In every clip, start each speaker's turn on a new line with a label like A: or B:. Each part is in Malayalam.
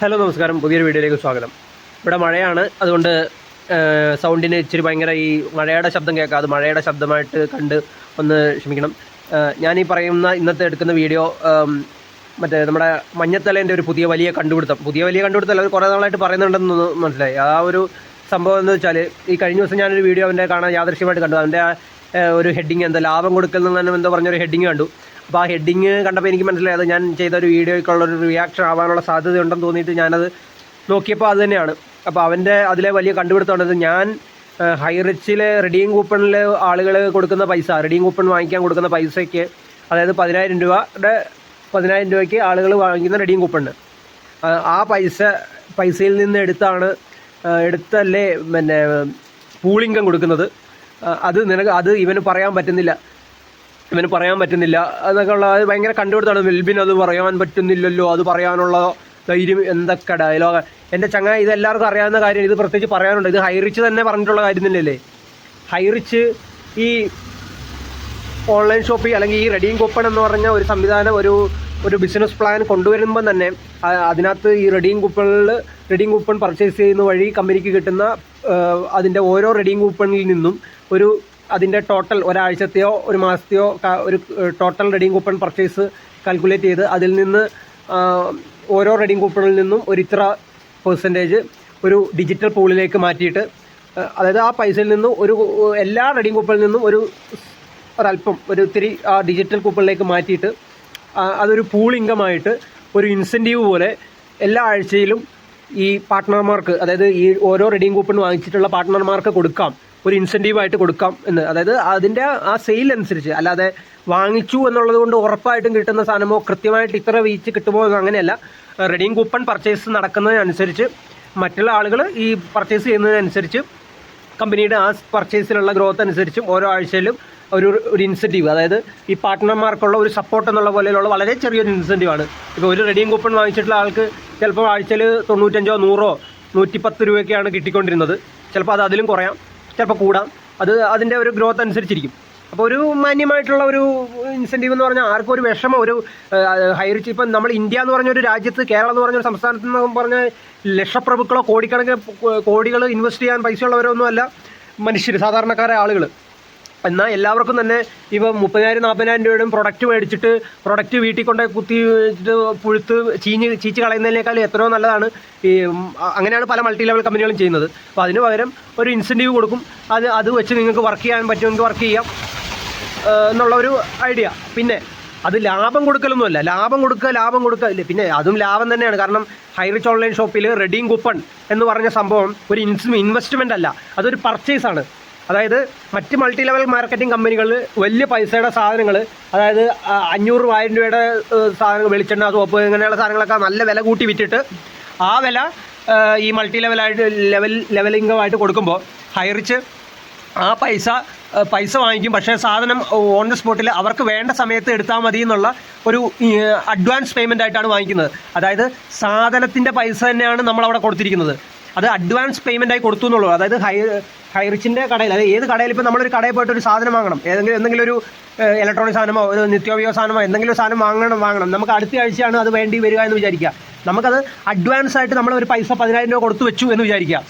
A: ഹലോ നമസ്കാരം. പുതിയൊരു വീഡിയോയിലേക്ക് സ്വാഗതം. ഇവിടെ മഴയാണ്. അതുകൊണ്ട് സൗണ്ടിന് ഇച്ചിരി ഭയങ്കര ഈ മഴയുടെ ശബ്ദം കേൾക്കാം. അത് മഴയുടെ ശബ്ദമായിട്ട് കണ്ട് ഒന്ന് ക്ഷമിക്കണം. ഞാൻ ഈ പറയുന്ന ഇന്നത്തെ എടുക്കുന്ന വീഡിയോ മറ്റേ നമ്മുടെ മഞ്ഞത്തലേന്റെ ഒരു പുതിയ വലിയ കണ്ടുപിടുത്തം. പുതിയ വലിയ കണ്ടുപിടുത്തം അത് കുറേ നാളായിട്ട് പറയുന്നുണ്ടെന്ന് മനസ്സിലായി. ആ ഒരു സംഭവം എന്ന് വെച്ചാൽ ഈ കഴിഞ്ഞ ദിവസം ഞാനൊരു വീഡിയോ അവന്റെ കാണാൻ യാദൃശ്യമായിട്ട് കണ്ടു. അതിന്റെ ആ, ഒരു ഹെഡിങ് എന്താ ലാഭം കൊടുക്കൽ എന്ന് എന്തോ പറഞ്ഞൊരു ഹെഡിങ് കണ്ടു. അപ്പോൾ ആ ഹെഡിങ് കണ്ടപ്പോൾ എനിക്ക് മനസ്സിലായത് ഞാൻ ചെയ്ത ഒരു വീഡിയോയ്ക്കുള്ള ഒരു റിയാക്ഷൻ ആവാനുള്ള സാധ്യത ഉണ്ടെന്ന് തോന്നിയിട്ട് ഞാനത് നോക്കിയപ്പോൾ അത് തന്നെയാണ്. അപ്പോൾ അവന്റെ അതിലെ വലിയ കണ്ടുപിടുത്തമാണത്. ഞാൻ ഹൈ റിച്ചിൽ റെഡീം കൂപ്പണിൽ ആളുകൾ കൊടുക്കുന്ന പൈസ റെഡീം കൂപ്പൺ വാങ്ങിക്കാൻ കൊടുക്കുന്ന പൈസയ്ക്ക് അതായത് പതിനായിരം രൂപയുടെ പതിനായിരം രൂപയ്ക്ക് ആളുകൾ വാങ്ങിക്കുന്ന റെഡീം കൂപ്പണ് ആ പൈസ പൈസയിൽ നിന്ന് എടുത്താണ് എടുത്തല്ലേ പിന്നെ പൂളിംഗം കൊടുക്കുന്നത്. അത് നിനക്ക് അത് ഇവന് പറയാൻ പറ്റുന്നില്ല. ഇവന് പറയാൻ പറ്റുന്നില്ല. എന്നൊക്കെ ഉള്ള അത് ഭയങ്കര കണ്ടുപിടുത്താണ് മെൽബിൻ അത് പറയാൻ പറ്റുന്നില്ലല്ലോ. അത് പറയാനുള്ള ധൈര്യം എന്തൊക്കെ ഡയലോഗ് എന്റെ ചങ്ങായി ഇത് എല്ലാവർക്കും അറിയാവുന്ന കാര്യം ഇത് പ്രത്യേകിച്ച് പറയാനുണ്ട്. ഇത് ഹൈറിച്ച് തന്നെ പറഞ്ഞിട്ടുള്ള കാര്യം തന്നെയല്ലേ? ഹൈറിച്ച് ഈ ഓൺലൈൻ ഷോപ്പിംഗ് അല്ലെങ്കിൽ ഈ റെഡിയും കൂപ്പൺ എന്ന് പറഞ്ഞ ഒരു സംവിധാനം ഒരു ഒരു ബിസിനസ് പ്ലാൻ കൊണ്ടുവരുമ്പോൾ തന്നെ അതിനകത്ത് ഈ റെഡിയും കൂപ്പണിൽ റെഡിയും കൂപ്പൺ പർച്ചേസ് ചെയ്യുന്ന വഴി കമ്പനിക്ക് കിട്ടുന്ന അതിന്റെ ഓരോ റെഡിയും കൂപ്പണിൽ നിന്നും ഒരു അതിന്റെ ടോട്ടൽ ഒരാഴ്ചത്തെയോ ഒരു മാസത്തെയോ ഒരു total redeeming coupon purchase calculate ചെയ്ത് അതിൽ നിന്ന് ഓരോ റെഡിങ് കൂപ്പണിൽ നിന്നും ഒരു ഇത്ര പെർസെന്റേജ് ഒരു ഡിജിറ്റൽ പൂളിലേക്ക് മാറ്റിയിട്ട് അതായത് ആ പൈസയിൽ നിന്നും ഒരു എല്ലാ റെഡിങ് കൂപ്പണിൽ നിന്നും ഒരു ഒരല്പം ഒരു ഇത്തിരി ആ ഡിജിറ്റൽ കൂപ്പണിലേക്ക് മാറ്റിയിട്ട് അതൊരു പൂൾ ഇൻകമായിട്ട് ഒരു ഇൻസെന്റീവ് പോലെ എല്ലാ ആഴ്ചയിലും ഈ പാർട്ട്ണർമാർക്ക് അതായത് ഈ ഓരോ റെഡിങ് കൂപ്പൺ വാങ്ങിച്ചിട്ടുള്ള പാർട്ട്ണർമാർക്ക് കൊടുക്കാം. ഒരു ഇൻസെന്റീവ് ആയിട്ട് കൊടുക്കാം എന്ന്. അതായത് അതിന്റെ ആ സെയിൽ അനുസരിച്ച്. അല്ലാതെ വാങ്ങിച്ചു എന്നുള്ളത് കൊണ്ട് ഉറപ്പായിട്ടും കിട്ടുന്ന സാധനമോ കൃത്യമായിട്ട് ഇത്ര വീച്ച് കിട്ടുമോ എന്ന് അങ്ങനെയല്ല. റെഡിയും കൂപ്പൺ പർച്ചേസ് നടക്കുന്നതിനനുസരിച്ച് മറ്റുള്ള ആളുകൾ ഈ പർച്ചേസ് ചെയ്യുന്നതിനനുസരിച്ച് കമ്പനിയുടെ ആ പർച്ചേസിലുള്ള ഗ്രോത്ത് അനുസരിച്ചും ഓരോ ആഴ്ചയിലും ഒരു ഒരു ഇൻസെന്റീവ് അതായത് ഈ പാർട്ട്ണർമാർക്കുള്ള ഒരു സപ്പോർട്ട് എന്നുള്ള പോലെയുള്ള വളരെ ചെറിയൊരു ഇൻസെന്റീവാണ് ഇപ്പോൾ ഒരു റെഡിയും കൂപ്പൺ വാങ്ങിച്ചിട്ടുള്ള ആൾക്ക് ചിലപ്പോൾ ആഴ്ചയിൽ തൊണ്ണൂറ്റഞ്ചോ നൂറോ നൂറ്റിപ്പത്ത് രൂപയൊക്കെയാണ് കിട്ടിക്കൊണ്ടിരുന്നത്. ചിലപ്പോൾ അത് അതിലും കുറയാം. ചിലപ്പോൾ കൂടാം. അത് അതിന്റെ ഒരു ഗ്രോത്ത് അനുസരിച്ചിരിക്കും. അപ്പോൾ ഒരു മാന്യമായിട്ടുള്ള ഒരു ഇൻസെന്റീവ് എന്ന് പറഞ്ഞാൽ ആർക്കും ഒരു വിഷമം ഒരു ഹൈറിച്ച് ഇപ്പം നമ്മൾ ഇന്ത്യ എന്ന് പറഞ്ഞ ഒരു രാജ്യത്ത് കേരളം എന്ന് പറഞ്ഞ ഒരു സംസ്ഥാനത്ത് എന്ന് പറഞ്ഞ ലക്ഷപ്രഭുക്കളോ കോടിക്കണക്കിന് കോടികൾ ഇൻവെസ്റ്റ് ചെയ്യാൻ പൈസ ഉള്ളവരോ ഒന്നുമല്ല മനുഷ്യർ സാധാരണക്കാരായ ആളുകൾ. എന്നാൽ എല്ലാവർക്കും തന്നെ ഇപ്പം മുപ്പതിനായിരം നാൽപ്പതിനായിരം രൂപയുടെ പ്രൊഡക്റ്റ് മേടിച്ചിട്ട് പ്രൊഡക്റ്റ് വീട്ടിൽ കൊണ്ട് കുത്തി വെച്ചിട്ട് പുഴുത്ത് ചീഞ്ഞ് ചീച്ച് കളയുന്നതിനേക്കാൾ എത്രയോ നല്ലതാണ്. ഈ അങ്ങനെയാണ് പല മൾട്ടി ലെവൽ കമ്പനികളും ചെയ്യുന്നത്. അപ്പോൾ അതിന് പകരം ഒരു ഇൻസെന്റീവ് കൊടുക്കും. അത് അത് വെച്ച് നിങ്ങൾക്ക് വർക്ക് ചെയ്യാൻ പറ്റുമെങ്കിൽ വർക്ക് ചെയ്യാം എന്നുള്ള ഒരു ഐഡിയ പിന്നെ അത് ലാഭം കൊടുക്കലൊന്നുമല്ല. ലാഭം കൊടുക്കുക ലാഭം കൊടുക്കുക. പിന്നെ അതും ലാഭം തന്നെയാണ്. കാരണം ഹൈറിച്ച് ഓൺലൈൻ ഷോപ്പിൽ റെഡീം കൂപ്പൺ എന്ന് പറഞ്ഞ സംഭവം ഒരു ഇൻവെസ്റ്റ്മെന്റ് അല്ല. അതൊരു പർച്ചേസാണ് അതായത് മറ്റ് മൾട്ടി ലെവൽ മാർക്കറ്റിംഗ് കമ്പനികളിൽ വലിയ പൈസയുടെ സാധനങ്ങൾ അതായത് അഞ്ഞൂറ് ആയിരം രൂപയുടെ സാധനങ്ങൾ വെളിച്ചെണ്ണ സോപ്പ് ഇങ്ങനെയുള്ള സാധനങ്ങളൊക്കെ നല്ല വില കൂട്ടി വിറ്റിട്ട് ആ വില ഈ മൾട്ടി ലെവലായിട്ട് ലെവൽ ലെവലിംഗമായിട്ട് കൊടുക്കുമ്പോൾ ഹൈറിച്ച് ആ പൈസ പൈസ വാങ്ങിക്കും. പക്ഷേ സാധനം ഓൺ ദ സ്പോട്ടിൽ അവർക്ക് വേണ്ട സമയത്ത് എടുത്താൽ മതി എന്നുള്ള ഒരു അഡ്വാൻസ് പേയ്മെന്റ് ആയിട്ടാണ് വാങ്ങിക്കുന്നത്. അതായത് സാധനത്തിന്റെ പൈസ തന്നെയാണ് നമ്മൾ അവിടെ കൊടുത്തിരിക്കുന്നത്. അത് അഡ്വാൻസ് പേയ്മെന്റ് ആയി കൊടുത്തു എന്നുള്ളൂ അതായത് ഹൈ ഹൈറിച്ചിന്റെ കടയിൽ അതായത് ഏത് കടയിൽ ഇപ്പോൾ നമ്മളൊരു കടയിൽ പോയിട്ട് ഒരു സാധനം വാങ്ങണം. ഏതെങ്കിലും എന്തെങ്കിലും ഒരു ഇലക്ട്രോണിക് സാധനമോ ഒരു നിത്യോപയോഗ സാധനമോ എന്തെങ്കിലും സാധനം വാങ്ങണം വാങ്ങണം. നമുക്ക് അടുത്ത ആഴ്ചയാണ് അത് വേണ്ടി വരിക എന്ന് വിചാരിക്കുക. നമുക്കത് അഡ്വാൻസ് ആയിട്ട് നമ്മൾ ഒരു പൈസ പതിനായിരം രൂപ കൊടുത്തു വെച്ചു എന്ന് വിചാരിക്കുക.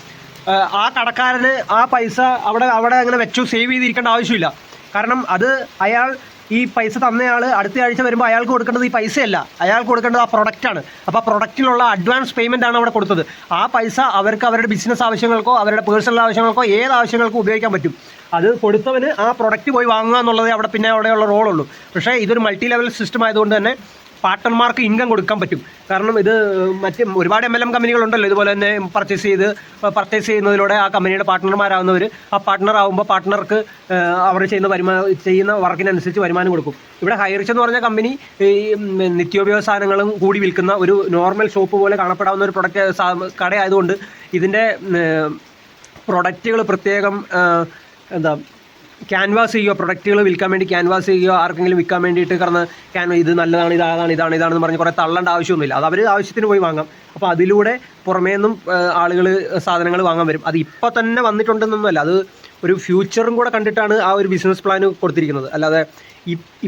A: ആ കടക്കാരന് ആ പൈസ അവിടെ അവിടെ അങ്ങനെ വെച്ചു സേവ് ചെയ്തിരിക്കേണ്ട ആവശ്യമില്ല. കാരണം അത് അയാൾ ഈ പൈസ തന്നയാൾ അടുത്ത ആഴ്ച വരുമ്പോൾ അയാൾക്ക് കൊടുക്കേണ്ടത് ഈ പൈസയല്ല. അയാൾക്ക് കൊടുക്കേണ്ടത് ആ പ്രൊഡക്റ്റാണ് അപ്പോൾ പ്രൊഡക്റ്റിനുള്ള അഡ്വാൻസ് പേയ്മെന്റ് ആണ് അവിടെ കൊടുത്തത്. ആ പൈസ അവർക്ക് അവരുടെ ബിസിനസ് ആവശ്യങ്ങൾക്കോ അവരുടെ പേഴ്സണൽ ആവശ്യങ്ങൾക്കോ ഏത് ആവശ്യങ്ങൾക്കും ഉപയോഗിക്കാൻ പറ്റും. അത് കൊടുത്തവന് ആ പ്രൊഡക്റ്റ് പോയി വാങ്ങുക എന്നുള്ളത് അവിടെ പിന്നെ അവിടെയുള്ള റോളുള്ളൂ പക്ഷേ ഇതൊരു മൾട്ടി ലെവൽ സിസ്റ്റം ആയതുകൊണ്ട് തന്നെ പാർട്ട്ണർമാർക്ക് ഇൻകം കൊടുക്കാൻ പറ്റും. കാരണം ഇത് മറ്റ് ഒരുപാട് എം എൽ എം കമ്പനികളുണ്ടല്ലോ. ഇതുപോലെ തന്നെ പർച്ചേസ് ചെയ്ത് പർച്ചേസ് ചെയ്യുന്നതിലൂടെ ആ കമ്പനിയുടെ പാർട്ട്ണർമാരാകുന്നവർ ആ പാർട്ട്ണർ ആകുമ്പോൾ പാർട്ട്ണർക്ക് അവർ ചെയ്യുന്ന വരുമാനം ചെയ്യുന്ന വർക്കിനനുസരിച്ച് വരുമാനം കൊടുക്കും. ഇവിടെ ഹൈറിച്ച് എന്ന് പറഞ്ഞ കമ്പനി ഈ നിത്യോപയോഗ സാധനങ്ങളും കൂടി വിൽക്കുന്ന ഒരു നോർമൽ ഷോപ്പ് പോലെ കാണപ്പെടാവുന്ന ഒരു പ്രൊഡക്റ്റ് കടയായതുകൊണ്ട് ഇതിന്റെ പ്രൊഡക്റ്റുകൾ പ്രത്യേകം എന്താ ക്യാൻവാസ് ചെയ്യുകയോ പ്രൊഡക്റ്റുകൾ വിൽക്കാൻ വേണ്ടി ക്യാൻവാസ് ചെയ്യുകയോ ആർക്കെങ്കിലും വിൽക്കാൻ വേണ്ടിയിട്ട് കാരണം ക്യാൻ ഇത് നല്ലതാണ് ഇതാണ് ഇതാണ് ഇതാണെന്ന് പറഞ്ഞ് കുറേ തള്ളേണ്ട ആവശ്യമൊന്നുമില്ല. അത് അവർ ആവശ്യത്തിന് പോയി വാങ്ങാം. അപ്പോൾ അതിലൂടെ പുറമേ നിന്നും ആളുകൾ സാധനങ്ങൾ വാങ്ങാൻ വരും. അത് ഇപ്പോൾ തന്നെ വന്നിട്ടുണ്ടെന്നൊന്നുമല്ല. അത് ഒരു ഫ്യൂച്ചറും കൂടെ കണ്ടിട്ടാണ് ആ ഒരു ബിസിനസ് പ്ലാൻ കൊടുത്തിരിക്കുന്നത്. അല്ലാതെ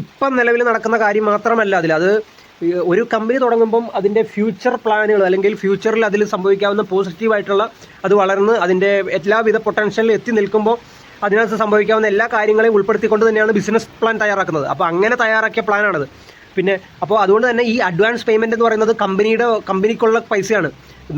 A: ഇപ്പം നിലവിൽ നടക്കുന്ന കാര്യം മാത്രമല്ല അതിൽ. അത് ഒരു കമ്പനി തുടങ്ങുമ്പം അതിന്റെ ഫ്യൂച്ചർ പ്ലാനുകൾ അല്ലെങ്കിൽ ഫ്യൂച്ചറിൽ അതിൽ സംഭവിക്കാവുന്ന പോസിറ്റീവായിട്ടുള്ള അത് വളർന്ന് അതിന്റെ എല്ലാവിധ പൊട്ടൻഷ്യലിൽ എത്തി നിൽക്കുമ്പോൾ അതിനകത്ത് സംഭവിക്കാവുന്ന എല്ലാ കാര്യങ്ങളെയും ഉൾപ്പെടുത്തിക്കൊണ്ട് തന്നെയാണ് ബിസിനസ് പ്ലാൻ തയ്യാറാക്കുന്നത്. അപ്പോൾ അങ്ങനെ തയ്യാറാക്കിയ പ്ലാനാണത് പിന്നെ അപ്പോൾ അതുകൊണ്ട് തന്നെ ഈ അഡ്വാൻസ് പേയ്മെന്റ് എന്ന് പറയുന്നത് കമ്പനിയുടെ കമ്പനിക്കുള്ള പൈസയാണ്.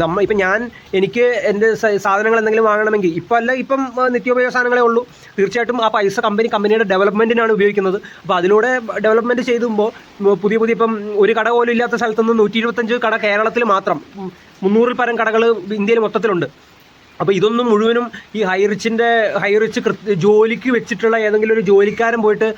A: നമ്മൾ ഇപ്പം ഞാൻ എനിക്ക് എന്റെ സാധനങ്ങൾ എന്തെങ്കിലും വാങ്ങണമെങ്കിൽ ഇപ്പം അല്ല ഇപ്പം നിത്യോപയോഗ സാധനങ്ങളേ ഉള്ളൂ. തീർച്ചയായിട്ടും ആ പൈസ കമ്പനി കമ്പനിയുടെ ഡെവലപ്മെന്റിനാണ് ഉപയോഗിക്കുന്നത്. അപ്പോൾ അതിലൂടെ ഡെവലപ്മെന്റ് ചെയ്തുമ്പോൾ പുതിയ പുതിയ ഇപ്പം ഒരു കട പോലും ഇല്ലാത്ത സ്ഥലത്തുനിന്ന് നൂറ്റി ഇരുപത്തഞ്ച് കട കേരളത്തിൽ മാത്രം മുന്നൂറിൽ പരം കടകൾ ഇന്ത്യയിൽ മൊത്തത്തിലുണ്ട്. അപ്പോൾ ഇതൊന്നും മുഴുവനും ഈ ഹൈറിച്ചിന്റെ ഹൈറിച്ച് ജോലിക്ക് വെച്ചിട്ടുള്ള ഏതെങ്കിലും ഒരു ജോലിക്കാരൻ പോയിട്ട്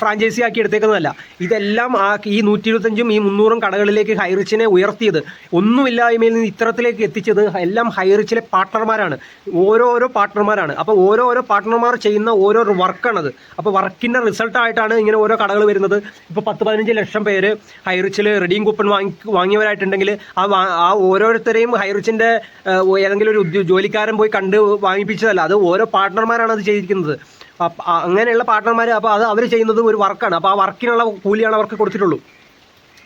A: ഫ്രാഞ്ചൈസി ആക്കി എടുത്തേക്കുന്നതല്ല. ഇതെല്ലാം ആ ഈ നൂറ്റി ഇരുപത്തഞ്ചും ഈ മുന്നൂറും കടകളിലേക്ക് ഹൈറിച്ചിനെ ഉയർത്തിയത്. ഒന്നുമില്ലായ്മയിൽ നിന്ന് ഇത്തരത്തിലേക്ക് എത്തിച്ചത് എല്ലാം ഹൈറിച്ചിലെ പാർട്ട്ണർമാരാണ്. ഓരോരോ പാർട്ട്ണർമാരാണ്. അപ്പോൾ ഓരോരോ പാർട്ട്ണർമാർ ചെയ്യുന്ന ഓരോ വർക്കാണത്. അപ്പോൾ വർക്കിന്റെ റിസൾട്ടായിട്ടാണ് ഇങ്ങനെ ഓരോ കടകൾ വരുന്നത്. ഇപ്പോൾ പത്ത് പതിനഞ്ച് ലക്ഷം പേര് ഹൈറിച്ചിൽ റെഡീം കൂപ്പൺ വാങ്ങി വാങ്ങിയവരായിട്ടുണ്ടെങ്കിൽ ആ ആ ഓരോരുത്തരെയും ഹൈറിച്ചിന്റെ ഏതെങ്കിലും ഒരു ജോലിക്കാരൻ പോയി കണ്ട് വാങ്ങിപ്പിച്ചതല്ല. അത് ഓരോ പാർട്ട്ണർമാരാണ് അത് ചെയ്തിരിക്കുന്നത്. അങ്ങനെയുള്ള പാർട്ട്ണർമാർ അപ്പോൾ അത് അവർ ചെയ്യുന്നത് ഒരു വർക്കാണ് അപ്പോൾ ആ വർക്കിനുള്ള കൂലിയാണ് അവർക്ക് കൊടുത്തിട്ടുള്ളൂ.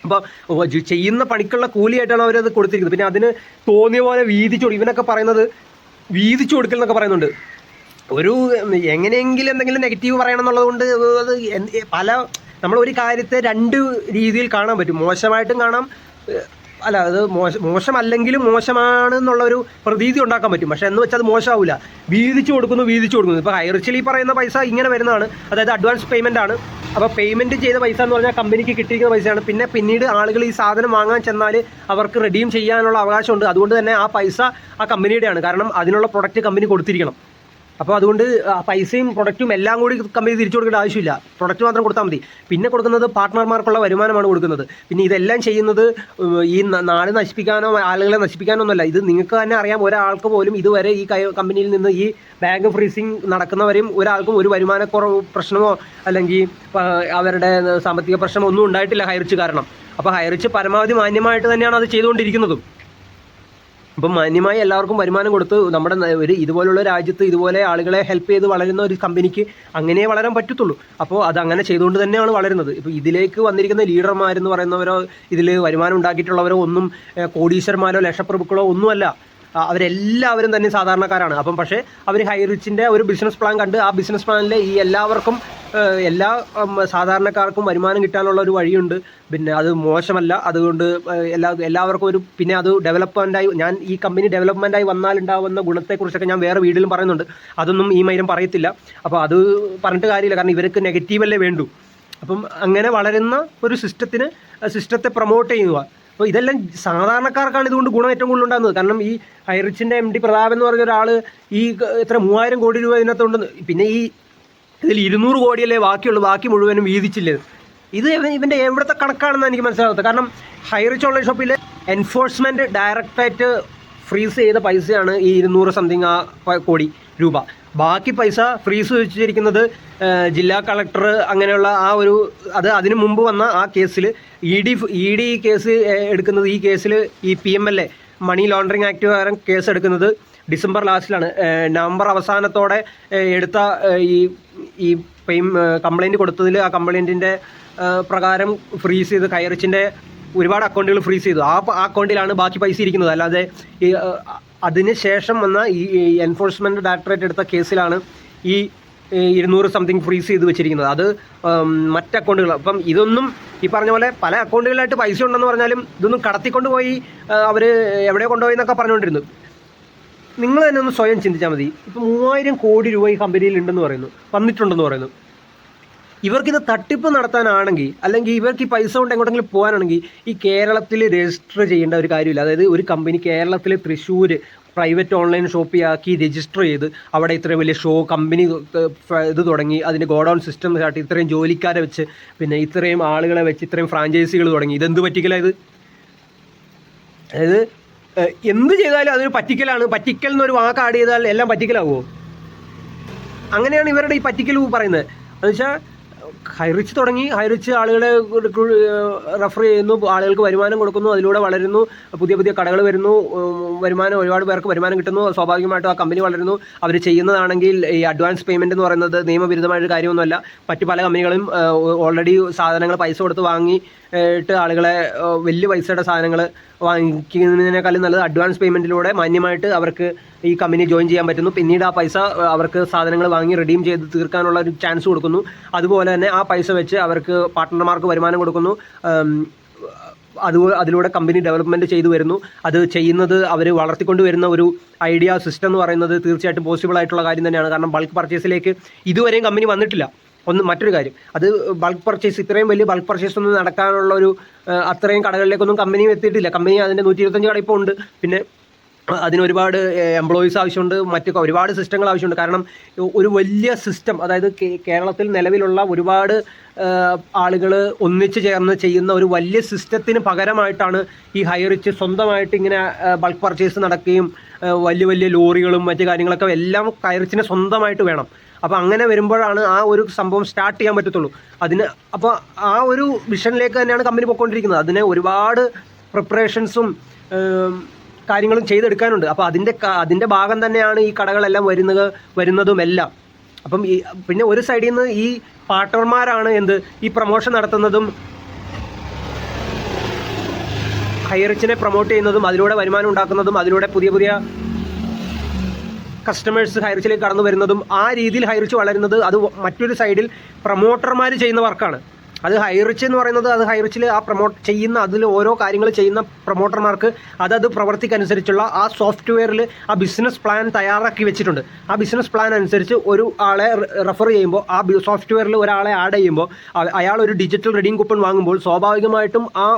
A: അപ്പോൾ ചെയ്യുന്ന പണിക്കുള്ള കൂലിയായിട്ടാണ് അവരത് കൊടുത്തിരിക്കുന്നത്. പിന്നെ അതിന് തോന്നിയ പോലെ വീതിച്ചു കൊടുക്കും ഇവനൊക്കെ പറയുന്നത് വീതിച്ചു കൊടുക്കൽ എന്നൊക്കെ പറയുന്നുണ്ട്. ഒരു എങ്ങനെയെങ്കിലും എന്തെങ്കിലും നെഗറ്റീവ് പറയണം എന്നുള്ളത് കൊണ്ട് അത് പല നമ്മൾ ഒരു കാര്യത്തെ രണ്ട് രീതിയിൽ കാണാൻ പറ്റും. മോശമായിട്ടും കാണാം അല്ല അത് മോശ മോശമല്ലെങ്കിലും മോശമാണ് എന്നുള്ള ഒരു പ്രതീതി ഉണ്ടാക്കാൻ പറ്റും. പക്ഷെ എന്ന് വെച്ചാൽ അത് മോശമാവില്ല. വീതിച്ചു കൊടുക്കുന്നു വീതിച്ചു കൊടുക്കുന്നു. ഇപ്പോൾ ഹൈറിച്ചിൽ ഈ പറയുന്ന പൈസ ഇങ്ങനെ വരുന്നതാണ്. അതായത് അഡ്വാൻസ് പേയ്മെന്റ് ആണ്. അപ്പോൾ പേയ്മെന്റ് ചെയ്ത പൈസ എന്ന് പറഞ്ഞാൽ കമ്പനിക്ക് കിട്ടിയിരിക്കുന്ന പൈസയാണ്. പിന്നെ പിന്നീട് ആളുകൾ ഈ സാധനം വാങ്ങാൻ ചെന്നാൽ അവർക്ക് റെഡീം ചെയ്യാനുള്ള അവകാശമുണ്ട്. അതുകൊണ്ട് തന്നെ ആ പൈസ ആ കമ്പനിയുടെയാണ് കാരണം അതിനുള്ള പ്രൊഡക്റ്റ് കമ്പനി കൊടുത്തിരിക്കണം. അപ്പോൾ അതുകൊണ്ട് പൈസയും പ്രൊഡക്റ്റും എല്ലാം കൂടി കമ്പനി തിരിച്ചു കൊടുക്കേണ്ട ആവശ്യമില്ല. പ്രൊഡക്റ്റ് മാത്രം കൊടുത്താൽ മതി. പിന്നെ കൊടുക്കുന്നത് പാർട്ട്ണർമാർക്കുള്ള വരുമാനമാണ് കൊടുക്കുന്നത്. പിന്നെ ഇതെല്ലാം ചെയ്യുന്നത് ഈ നാട് നശിപ്പിക്കാനോ ആളുകളെ നശിപ്പിക്കാനോ ഒന്നുമല്ല. ഇത് നിങ്ങൾക്ക് തന്നെ അറിയാം ഒരാൾക്ക് പോലും ഇതുവരെ ഈ കമ്പനിയിൽ നിന്ന് ഈ ബാങ്ക് ഫ്രീസിങ് നടക്കുന്നവരെയും ഒരാൾക്കും ഒരു വരുമാനക്കുറവ് പ്രശ്നമോ അല്ലെങ്കിൽ അവരുടെ സാമ്പത്തിക പ്രശ്നമോ ഒന്നും ഉണ്ടായിട്ടില്ല ഹൈറിച്ച് കാരണം. അപ്പോൾ ഹൈറിച്ച് പരമാവധി മാന്യമായിട്ട് തന്നെയാണ് അത് ചെയ്തുകൊണ്ടിരിക്കുന്നതും. അപ്പം മാന്യമായി എല്ലാവർക്കും വരുമാനം കൊടുത്ത് നമ്മുടെ ഒരു ഇതുപോലുള്ള രാജ്യത്ത് ഇതുപോലെ ആളുകളെ ഹെൽപ്പ് ചെയ്ത് വളരുന്ന ഒരു കമ്പനിക്ക് അങ്ങനെ വളരാൻ പറ്റത്തുള്ളൂ. അപ്പോൾ അത് അങ്ങനെ ചെയ്തുകൊണ്ട് തന്നെയാണ് വളരുന്നത്. ഇപ്പോൾ ഇതിലേക്ക് വന്നിരിക്കുന്ന ലീഡർമാരെന്ന് പറയുന്നവരോ ഇതിൽ വരുമാനം ഉണ്ടാക്കിയിട്ടുള്ളവരോ ഒന്നും കോടീശ്വരന്മാരോ ലക്ഷപ്രഭുക്കളോ ഒന്നുമല്ല. അവരെല്ലാവരും തന്നെ സാധാരണക്കാരാണ്. അപ്പം പക്ഷേ അവർ ഹൈ റിച്ചിന്റെ ഒരു ബിസിനസ് പ്ലാൻ കണ്ട് ആ ബിസിനസ് പ്ലാനിൽ ഈ എല്ലാവർക്കും എല്ലാ സാധാരണക്കാർക്കും വരുമാനം കിട്ടാനുള്ള ഒരു വഴിയുണ്ട്. പിന്നെ അത് മോശമല്ല. അതുകൊണ്ട് എല്ലാ എല്ലാവർക്കും ഒരു പിന്നെ അത് ഡെവലപ്മെന്റായി ഞാൻ ഈ കമ്പനി ഡെവലപ്മെന്റായി വന്നാലുണ്ടാവുന്ന ഗുണത്തെക്കുറിച്ചൊക്കെ ഞാൻ വേറെ വീട്ടിലും പറയുന്നുണ്ട്. അതൊന്നും ഈ മൈരം പറയത്തില്ല. അപ്പോൾ അത് പറഞ്ഞിട്ട് കാര്യമില്ല. കാരണം ഇവർക്ക് നെഗറ്റീവല്ലേ വേണ്ടൂ. അപ്പം അങ്ങനെ വളരുന്ന ഒരു സിസ്റ്റത്തിന് സിസ്റ്റത്തെ പ്രൊമോട്ട് ചെയ്യുക. അപ്പോൾ ഇതെല്ലാം സാധാരണക്കാർക്കാണ് ഇതുകൊണ്ട് ഗുണം ഏറ്റവും കൂടുതൽ ഉണ്ടാകുന്നത്. കാരണം ഈ ഹൈറിച്ചിന്റെ എം ഡി പ്രതാപ് എന്ന് പറഞ്ഞ ഒരാൾ ഈ എത്ര മൂവായിരം കോടി രൂപ ഇതിനകത്തുണ്ടെന്ന് പിന്നെ ഈ ഇതിൽ ഇരുന്നൂറ് കോടിയല്ലേ ബാക്കിയുള്ളൂ. ബാക്കി മുഴുവനും വീതിച്ചില്ലേ. ഇത് ഇവൻ- ഇവന്റെ എവിടുത്തെ കണക്കാണെന്ന് എനിക്ക് മനസ്സിലാകാത്തത് കാരണം ഹൈറിച്ച് ഓൺലൈൻ ഷോപ്പിൽ എൻഫോഴ്സ്മെന്റ് ഡയറക്ടറേറ്റ് ഫ്രീസ് ചെയ്ത പൈസയാണ് ഈ ഇരുന്നൂറ് സംതിങ് ആ കോടി രൂപ. ബാക്കി പൈസ ഫ്രീസ് വെച്ചിരിക്കുന്നത് ജില്ലാ കളക്ടർ അങ്ങനെയുള്ള ആ ഒരു അത് അതിനു മുമ്പ് വന്ന ആ കേസിൽ E D E D case എടുക്കുന്നത് ഈ കേസിൽ ഈ P M L A money laundering act പ്രകാരം കേസ് എടുക്കുന്നത് ഡിസംബർ ലാസ്റ്റിലാണ്. നവംബർ അവസാനത്തോടെ എടുത്ത ഈ ഈ പെയിം കംപ്ലൈന്റ് കൊടുത്തതിൽ ആ കംപ്ലൈന്റിന്റെ പ്രകാരം ഫ്രീസ് ചെയ്ത് കയറിച്ചിന്റെ ഒരുപാട് അക്കൗണ്ടുകൾ ഫ്രീസ് ചെയ്തു. ആ അക്കൗണ്ടിലാണ് ബാക്കി പൈസ ഇരിക്കുന്നത്. അല്ലാതെ ഈ ഏഹ്, അതിന് ശേഷം വന്ന ഈ എൻഫോഴ്സ്മെന്റ് ഡയറക്ടറേറ്റ് എടുത്ത കേസിലാണ് ഈ ഇരുന്നൂറ് സംതിങ് ഫ്രീസ് ചെയ്ത് വെച്ചിരിക്കുന്നത്. അത് മറ്റ് അക്കൗണ്ടുകൾ അപ്പം ഇതൊന്നും ഈ പറഞ്ഞ പോലെ പല അക്കൗണ്ടുകളിലായിട്ട് പൈസ ഉണ്ടെന്ന് പറഞ്ഞാലും ഇതൊന്നും കടത്തിക്കൊണ്ട് പോയി അവർ എവിടെ കൊണ്ടുപോയി എന്നൊക്കെ പറഞ്ഞുകൊണ്ടിരുന്നു. നിങ്ങൾ തന്നെ ഒന്ന് സ്വയം ചിന്തിച്ചാൽ മതി. ഇപ്പം മൂവായിരം കോടി രൂപ ഈ കമ്പനിയിൽ ഉണ്ടെന്ന് പറയുന്നു. വന്നിട്ടുണ്ടെന്ന് പറയുന്നു. ഇവർക്കിത് തട്ടിപ്പ് നടത്താനാണെങ്കിൽ അല്ലെങ്കിൽ ഇവർക്ക് ഈ പൈസ കൊണ്ട് എങ്ങോട്ടെങ്കിലും പോകാനാണെങ്കിൽ ഈ കേരളത്തിൽ രജിസ്റ്റർ ചെയ്യേണ്ട ഒരു കാര്യമില്ല. അതായത് ഒരു കമ്പനി കേരളത്തിലെ തൃശ്ശൂർ പ്രൈവറ്റ് ഓൺലൈൻ ഷോപ്പിയാക്കി രജിസ്റ്റർ ചെയ്ത് അവിടെ ഇത്രയും വലിയ ഷോ കമ്പനി ഇത് തുടങ്ങി അതിന്റെ ഗോഡൗൺ സിസ്റ്റം സ്റ്റാർട്ട് ഇത്രയും ജോലിക്കാരെ വെച്ച് പിന്നെ ഇത്രയും ആളുകളെ വെച്ച് ഇത്രയും ഫ്രാഞ്ചൈസികൾ തുടങ്ങി. ഇതെന്ത് പറ്റിക്കല ഇത്? അതായത് എന്ത് ചെയ്താലും അതൊരു പറ്റിക്കലാണ്. പറ്റിക്കൽ എന്നൊരു വാക്ക് ആഡ് ചെയ്താൽ എല്ലാം പറ്റിക്കലാവുമോ അങ്ങനെയാണ് ഇവരുടെ ഈ പറ്റിക്കൽ പറയുന്നത്. എന്നുവെച്ചാൽ ഹൈറിച്ച് തുടങ്ങി. ഹൈറിച്ച് ആളുകളെ റെഫർ ചെയ്യുന്നു. ആളുകൾക്ക് വരുമാനം കൊടുക്കുന്നു. അതിലൂടെ വളരുന്നു. പുതിയ പുതിയ കടകൾ വരുന്നു. വരുമാനം ഒരുപാട് പേർക്ക് വരുമാനം കിട്ടുന്നു. സ്വാഭാവികമായിട്ടും ആ കമ്പനി വളരുന്നു. അവർ ചെയ്യുന്നതാണെങ്കിൽ ഈ അഡ്വാൻസ് പേയ്മെന്റ് എന്ന് പറയുന്നത് നിയമവിരുദ്ധമായൊരു കാര്യമൊന്നുമല്ല. മറ്റു പല കമ്പനികളും ഓൾറെഡി സാധനങ്ങൾ പൈസ കൊടുത്ത് വാങ്ങി ഇട്ട് ആളുകളെ വലിയ പൈസയുടെ സാധനങ്ങൾ വാങ്ങിക്കുന്നതിനേക്കാളും നല്ലത് അഡ്വാൻസ് പേയ്മെന്റിലൂടെ മാന്യമായിട്ട് അവർക്ക് ഈ കമ്പനി ജോയിൻ ചെയ്യാൻ പറ്റുന്നു. പിന്നീട് ആ പൈസ അവർക്ക് സാധനങ്ങൾ വാങ്ങി റിഡീം ചെയ്ത് തീർക്കാനുള്ള ഒരു ചാൻസ് കൊടുക്കുന്നു. അതുപോലെ തന്നെ ആ പൈസ വെച്ച് അവർക്ക് പാർട്ട്ണർമാർക്ക് വരുമാനം കൊടുക്കുന്നു. അത് അതിലൂടെ കമ്പനി ഡെവലപ്മെന്റ് ചെയ്തു വരുന്നു. അത് ചെയ്യുന്നത് അവർ വളർത്തിക്കൊണ്ട് വരുന്ന ഒരു ഐഡിയ സിസ്റ്റം എന്ന് പറയുന്നത് തീർച്ചയായിട്ടും പോസിബിൾ ആയിട്ടുള്ള കാര്യം തന്നെയാണ്. കാരണം ബൾക്ക് പർച്ചേസിലേക്ക് ഇതുവരെയും കമ്പനി വന്നിട്ടില്ല. ഒന്ന് മറ്റൊരു കാര്യം. അത് ബൾക്ക് പർച്ചേസ് ഇത്രയും വലിയ ബൾക്ക് പർച്ചേസ് ഒന്നും നടക്കാനുള്ള ഒരു അത്രയും കടകളിലേക്കൊന്നും കമ്പനിയും എത്തിയിട്ടില്ല. കമ്പനി അതിന്റെ നൂറ്റി ഇരുപത്തഞ്ച് കട ഇപ്പോൾ ഉണ്ട്. പിന്നെ അതിന് ഒരുപാട് എംപ്ലോയീസ് ആവശ്യമുണ്ട്. മറ്റു ഒരുപാട് സിസ്റ്റങ്ങൾ ആവശ്യമുണ്ട്. കാരണം ഒരു വലിയ സിസ്റ്റം അതായത് കേരളത്തിൽ നിലവിലുള്ള ഒരുപാട് ആളുകൾ ഒന്നിച്ച് ചേർന്ന് ചെയ്യുന്ന ഒരു വലിയ സിസ്റ്റത്തിന് പകരമായിട്ടാണ് ഈ ഹയറിച്ച് സ്വന്തമായിട്ട് ഇങ്ങനെ ബൾക്ക് പർച്ചേസ് നടക്കുകയും വലിയ വലിയ ലോറികളും മറ്റു കാര്യങ്ങളൊക്കെ എല്ലാം കയറിച്ചിനെ സ്വന്തമായിട്ട് വേണം. അപ്പോൾ അങ്ങനെ വരുമ്പോഴാണ് ആ ഒരു സംഭവം സ്റ്റാർട്ട് ചെയ്യാൻ പറ്റത്തുള്ളൂ. അതിന് അപ്പോൾ ആ ഒരു വിഷനിലേക്ക് തന്നെയാണ് കമ്പനി പോയിക്കൊണ്ടിരിക്കുന്നത് അതിന് ഒരുപാട് പ്രിപ്പറേഷൻസും കാര്യങ്ങളും ചെയ്തെടുക്കാനുണ്ട്. അപ്പോൾ അതിന്റെ അതിന്റെ ഭാഗം തന്നെയാണ് ഈ കടകളെല്ലാം വരുന്നത് വരുന്നതും എല്ലാം. അപ്പം ഈ പിന്നെ ഒരു സൈഡിൽ നിന്ന് ഈ പാർട്ട്ണർമാരാണ് എന്ത്? ഈ പ്രൊമോഷൻ നടത്തുന്നതും ഹൈറിച്ചിനെ പ്രൊമോട്ട് ചെയ്യുന്നതും അതിലൂടെ വരുമാനം ഉണ്ടാക്കുന്നതും അതിലൂടെ പുതിയ പുതിയ കസ്റ്റമേഴ്സ് ഹൈറിച്ചിലേക്ക് കടന്നു വരുന്നതും ആ രീതിയിൽ ഹൈറിച്ച് വളരുന്നത് അത് മറ്റൊരു സൈഡിൽ പ്രൊമോട്ടർമാർ ചെയ്യുന്ന വർക്കാണ് അത് ഹൈറിച്ച് എന്ന് പറയുന്നത് അത് ഹൈറിച്ചിൽ ആ പ്രൊമോട്ട് ചെയ്യുന്ന അതിൽ ഓരോ കാര്യങ്ങൾ ചെയ്യുന്ന പ്രൊമോട്ടർമാർക്ക് അതത് പ്രവർത്തിക്കനുസരിച്ചുള്ള ആ സോഫ്റ്റ്വെയറിൽ ആ ബിസിനസ് പ്ലാൻ തയ്യാറാക്കി വെച്ചിട്ടുണ്ട്. ആ ബിസിനസ് പ്ലാൻ അനുസരിച്ച് ഒരു ആളെ റെഫർ ചെയ്യുമ്പോൾ ആ സോഫ്റ്റ്വെയറിൽ ഒരാളെ ആഡ് ചെയ്യുമ്പോൾ അയാൾ ഒരു ഡിജിറ്റൽ റീഡിംഗ് കൂപ്പൺ വാങ്ങുമ്പോൾ സ്വാഭാവികമായിട്ടും ആ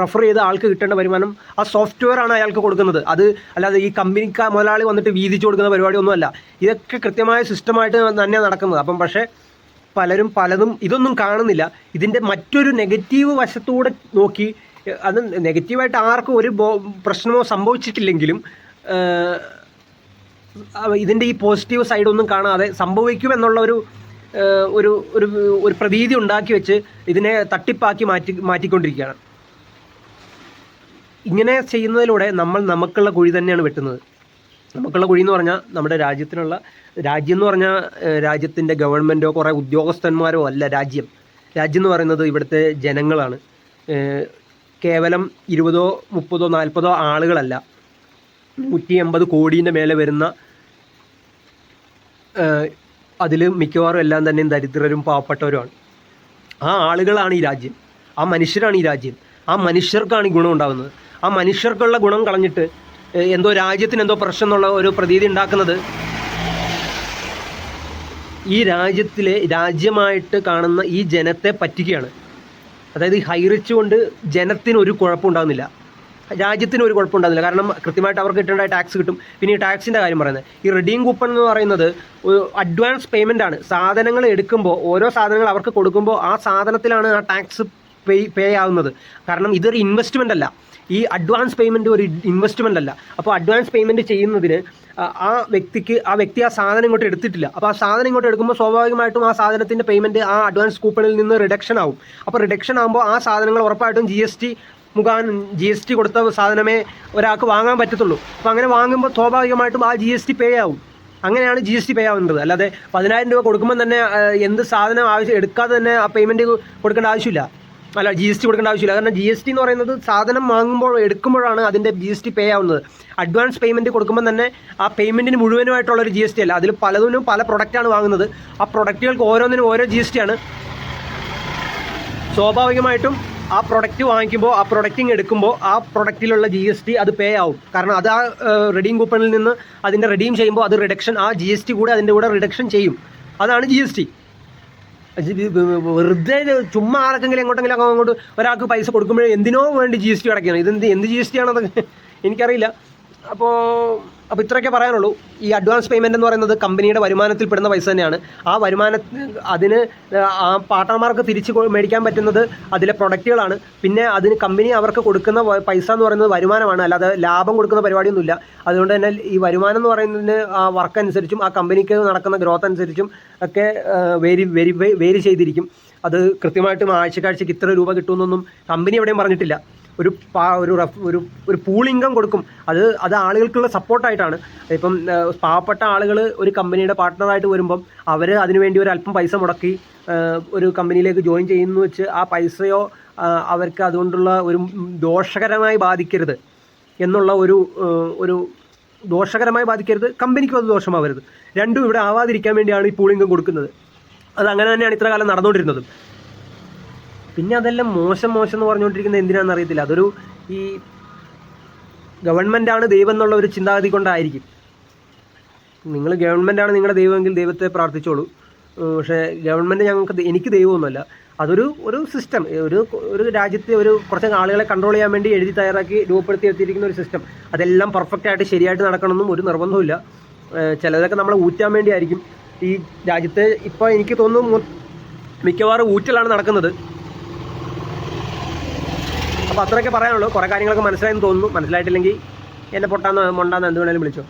A: റെഫർ ചെയ്ത ആൾക്ക് കിട്ടേണ്ട വരുമാനം ആ സോഫ്റ്റ്വെയർ ആണ് അയാൾക്ക് കൊടുക്കുന്നത്. അത് അല്ലാതെ ഈ കമ്പനിക്ക് മുതലാളി വന്നിട്ട് വീതിച്ചു കൊടുക്കുന്ന പരിപാടി ഒന്നുമല്ല ഇതൊക്കെ കൃത്യമായ സിസ്റ്റമായിട്ട് തന്നെ നടക്കുന്നത്. അപ്പം പക്ഷേ പലരും പലതും ഇതൊന്നും കാണുന്നില്ല. ഇതിന്റെ മറ്റൊരു നെഗറ്റീവ് വശത്തൂടെ നോക്കി അത് നെഗറ്റീവായിട്ട് ആർക്കും ഒരു പ്രശ്നമോ സംഭവിച്ചിട്ടില്ലെങ്കിലും ഇതിന്റെ ഈ പോസിറ്റീവ് സൈഡൊന്നും കാണാതെ സംഭവിക്കുമെന്നുള്ള ഒരു ഒരു ഒരു പ്രതീതി ഉണ്ടാക്കി വെച്ച് ഇതിനെ തട്ടിപ്പാക്കി മാറ്റി മാറ്റിക്കൊണ്ടിരിക്കുകയാണ്. ഇങ്ങനെ ചെയ്യുന്നതിലൂടെ നമ്മൾ നമുക്കുള്ള കുഴി തന്നെയാണ് വെട്ടുന്നത്. നമുക്കുള്ള കുഴി എന്ന് പറഞ്ഞാൽ നമ്മുടെ രാജ്യത്തിനുള്ള രാജ്യം എന്ന് പറഞ്ഞാൽ രാജ്യത്തിന്റെ ഗവൺമെന്റോ കുറേ ഉദ്യോഗസ്ഥന്മാരോ അല്ല രാജ്യം. രാജ്യം എന്ന് പറയുന്നത് ഇവിടുത്തെ ജനങ്ങളാണ്. കേവലം ഇരുപതോ മുപ്പതോ നാൽപ്പതോ ആളുകളല്ല നൂറ്റി എൺപത് കോടീന്റെ മേലെ വരുന്ന അതിൽ മിക്കവാറും എല്ലാം തന്നെ ദരിദ്രരും പാവപ്പെട്ടവരുമാണ്. ആ ആളുകളാണ് ഈ രാജ്യം. ആ മനുഷ്യരാണ് ഈ രാജ്യം. ആ മനുഷ്യർക്കാണ് ഈ ഗുണം ഉണ്ടാകുന്നത്. ആ മനുഷ്യർക്കുള്ള ഗുണം കളഞ്ഞിട്ട് എന്തോ രാജ്യത്തിന് എന്തോ പ്രശ്നം എന്നുള്ള ഒരു പ്രതീതി ഉണ്ടാക്കുന്നത്. ഈ രാജ്യത്തിലെ രാജ്യമായിട്ട് കാണുന്ന ഈ ജനത്തെ പറ്റിക്കുകയാണ്. അതായത് ഹൈറിച്ചുകൊണ്ട് ഹൈറിച്ച് കൊണ്ട് ജനത്തിന് ഒരു കുഴപ്പമുണ്ടാകുന്നില്ല രാജ്യത്തിന് ഒരു കുഴപ്പമുണ്ടാകുന്നില്ല കാരണം കൃത്യമായിട്ട് അവർക്ക് കിട്ടേണ്ട ടാക്സ് കിട്ടും. പിന്നെ ഈ ടാക്സിന്റെ കാര്യം പറയുന്നത്. ഈ റെഡീം കൂപ്പൺ എന്ന് പറയുന്നത് അഡ്വാൻസ് പേയ്മെന്റ് ആണ്. സാധനങ്ങൾ എടുക്കുമ്പോൾ ഓരോ സാധനങ്ങൾ അവർക്ക് കൊടുക്കുമ്പോൾ ആ സാധനത്തിലാണ് ആ ടാക്സ് പേ പേ ആവുന്നത്. കാരണം ഇതൊരു ഇൻവെസ്റ്റ്മെന്റ് അല്ല. ഈ അഡ്വാൻസ് പേയ്മെന്റ് ഒരു ഇൻവെസ്റ്റ്മെന്റ് അല്ല. അപ്പോൾ അഡ്വാൻസ് പേയ്മെന്റ് ചെയ്യുന്നതിന് ആ വ്യക്തിക്ക് ആ വ്യക്തി ആ സാധനം ഇങ്ങോട്ട് എടുത്തിട്ടില്ല. അപ്പോൾ ആ സാധനം ഇങ്ങോട്ട് എടുക്കുമ്പോൾ സ്വാഭാവികമായിട്ടും ആ സാധനത്തിന്റെ പേയ്മെന്റ് ആ അഡ്വാൻസ് കൂപ്പണിൽ നിന്ന് റിഡക്ഷൻ ആവും. അപ്പോൾ റിഡക്ഷൻ ആകുമ്പോൾ ആ സാധനങ്ങൾ ഉറപ്പായിട്ടും ജി എസ് ടി മുഖാൻ ജി എസ് ടി കൊടുത്ത സാധനമേ ഒരാൾക്ക് വാങ്ങാൻ പറ്റത്തുള്ളൂ. അപ്പോൾ അങ്ങനെ വാങ്ങുമ്പോൾ സ്വാഭാവികമായിട്ടും ആ ജി എസ് ടി പേ ആവും. അങ്ങനെയാണ് ജി എസ് ടി പേ ആവുന്നത്. അല്ലാതെ പതിനായിരം രൂപ കൊടുക്കുമ്പോൾ തന്നെ എന്ത് സാധനം ആവശ്യം എടുക്കാതെ തന്നെ ആ പേയ്മെന്റ് കൊടുക്കേണ്ട ആവശ്യമില്ല. അല്ല ജി എസ് ടി കൊടുക്കേണ്ട ആവശ്യമില്ല. കാരണം ജി എസ് ടി എന്ന് പറയുന്നത് സാധനം വാങ്ങുമ്പോൾ എടുക്കുമ്പോഴാണ് അതിന്റെ ജി എസ് ടി പേ ആവുന്നത്. അഡ്വാൻസ് പേയ്മെന്റ് കൊടുക്കുമ്പോൾ തന്നെ ആ പേയ്മെന്റിന് മുഴുവനുമായിട്ടുള്ള ഒരു ജി എസ് ടി അല്ല. അതിൽ പലതിനും പല പ്രൊഡക്റ്റാണ് വാങ്ങുന്നത്. ആ പ്രൊഡക്റ്റുകൾക്ക് ഓരോന്നിനും ഓരോ ജി എസ് ടി ആണ്. സ്വാഭാവികമായിട്ടും ആ പ്രൊഡക്റ്റ് വാങ്ങിക്കുമ്പോൾ ആ പ്രൊഡക്റ്റിങ് എടുക്കുമ്പോൾ ആ പ്രൊഡക്റ്റിലുള്ള ജി എസ് ടി അത് പേ ആവും. കാരണം അത് ആ റെഡീം കൂപ്പണിൽ നിന്ന് അതിന്റെ റെഡീം ചെയ്യുമ്പോൾ അത് റിഡക്ഷൻ ആ ജി എസ് ടി കൂടെ അതിന്റെ കൂടെ റിഡക്ഷൻ ചെയ്യും. അതാണ് ജി എസ് ടി വെറുതെ ചുമ്മാ ആർക്കെങ്കിലും എങ്ങോട്ടെങ്കിലും അങ്ങോട്ട് ഒരാൾക്ക് പൈസ കൊടുക്കുമ്പോഴേ എന്തിനോ വേണ്ടി ജി എസ് ടി അടയ്ക്കണം. ഇതെന്ത് എന്ത് ജി എസ് ടി ആണത് എനിക്കറിയില്ല. അപ്പോൾ അപ്പോൾ ഇത്രയൊക്കെ പറയാനുള്ളൂ. ഈ അഡ്വാൻസ് പേയ്മെന്റ് എന്ന് പറയുന്നത് കമ്പനിയുടെ വരുമാനത്തിൽ പെടുന്ന പൈസ തന്നെയാണ്. ആ വരുമാന അതിന് ആ പാർട്ട്ണർമാർക്ക് തിരിച്ച് മേടിക്കാൻ പറ്റുന്നത് അതിലെ പ്രൊഡക്റ്റുകളാണ് പിന്നെ അതിന് കമ്പനി അവർക്ക് കൊടുക്കുന്ന പൈസ എന്ന് പറയുന്നത് വരുമാനമാണ്. അല്ലാതെ ലാഭം കൊടുക്കുന്ന പരിപാടിയൊന്നുമില്ല. അതുകൊണ്ട് തന്നെ ഈ വരുമാനം എന്ന് പറയുന്നതിന് ആ വർക്ക് അനുസരിച്ചും ആ കമ്പനിക്ക് നടക്കുന്ന ഗ്രോത്ത് അനുസരിച്ചും ഒക്കെ വേരി വേരി വേരി ചെയ്തിരിക്കും. അത് കൃത്യമായിട്ടും ആഴ്ചക്കാഴ്ചയ്ക്ക് ഇത്ര രൂപ കിട്ടുമെന്നൊന്നും കമ്പനി എവിടെയും പറഞ്ഞിട്ടില്ല. ഒരു പാ ഒരു റഫ് ഒരു ഒരു പൂളിംഗം കൊടുക്കും. അത് അത് ആളുകൾക്കുള്ള സപ്പോർട്ടായിട്ടാണ്. ഇപ്പം പാവപ്പെട്ട ആളുകൾ ഒരു കമ്പനിയുടെ പാർട്ട്ണറായിട്ട് വരുമ്പം അവർ അതിനുവേണ്ടി ഒരു അല്പം പൈസ മുടക്കി ഒരു കമ്പനിയിലേക്ക് ജോയിൻ ചെയ്യുന്നു വെച്ച് ആ പൈസയോ അവർക്ക് അതുകൊണ്ടുള്ള ഒരു ദോഷകരമായി ബാധിക്കരുത് എന്നുള്ള ഒരു ഒരു ദോഷകരമായി ബാധിക്കരുത്. കമ്പനിക്കും അത് ദോഷമാവരുത്. രണ്ടും ഇവിടെ ആവാതിരിക്കാൻ വേണ്ടിയാണ് ഈ പൂളിംഗം കൊടുക്കുന്നത്. അത് അങ്ങനെ തന്നെയാണ് ഇത്ര കാലം നടന്നുകൊണ്ടിരുന്നതും. പിന്നെ അതെല്ലാം മോശം മോശം എന്ന് പറഞ്ഞുകൊണ്ടിരിക്കുന്നത് എന്തിനാണെന്ന് അറിയത്തില്ല. അതൊരു ഈ ഗവൺമെന്റാണ് ദൈവം എന്നുള്ള ഒരു ചിന്താഗതി കൊണ്ടായിരിക്കും. നിങ്ങൾ ഗവൺമെന്റാണ് നിങ്ങളുടെ ദൈവമെങ്കിൽ ദൈവത്തെ പ്രാർത്ഥിച്ചോളൂ. പക്ഷേ ഗവൺമെന്റ് ഞങ്ങൾക്ക് എനിക്ക് ദൈവമൊന്നുമല്ല. അതൊരു ഒരു സിസ്റ്റം ഒരു ഒരു രാജ്യത്തെ ഒരു കുറച്ച് ആളുകളെ കൺട്രോൾ ചെയ്യാൻ വേണ്ടി എഴുതി തയ്യാറാക്കി രൂപപ്പെടുത്തി എത്തിയിരിക്കുന്ന ഒരു സിസ്റ്റം അതെല്ലാം പെർഫെക്റ്റ് ആയിട്ട് ശരിയായിട്ട് നടക്കണമെന്നും ഒരു നിർബന്ധമില്ല ചിലതൊക്കെ നമ്മളെ ഊറ്റാൻ വേണ്ടിയായിരിക്കും. ഈ രാജ്യത്തെ ഇപ്പോൾ എനിക്ക് തോന്നുന്നു മിക്കവാറും ഊറ്റലാണ് നടക്കുന്നത്. അപ്പോൾ അത്രയൊക്കെ പറയാനുള്ളൂ. കുറേ കാര്യങ്ങളൊക്കെ മനസ്സിലായെന്ന് തോന്നുന്നു. മനസ്സിലായിട്ടില്ലെങ്കിൽ എന്നെ പൊട്ടാന്ന് മൊണ്ടാന്ന് എന്ത് വേണേലും വിളിച്ചോ.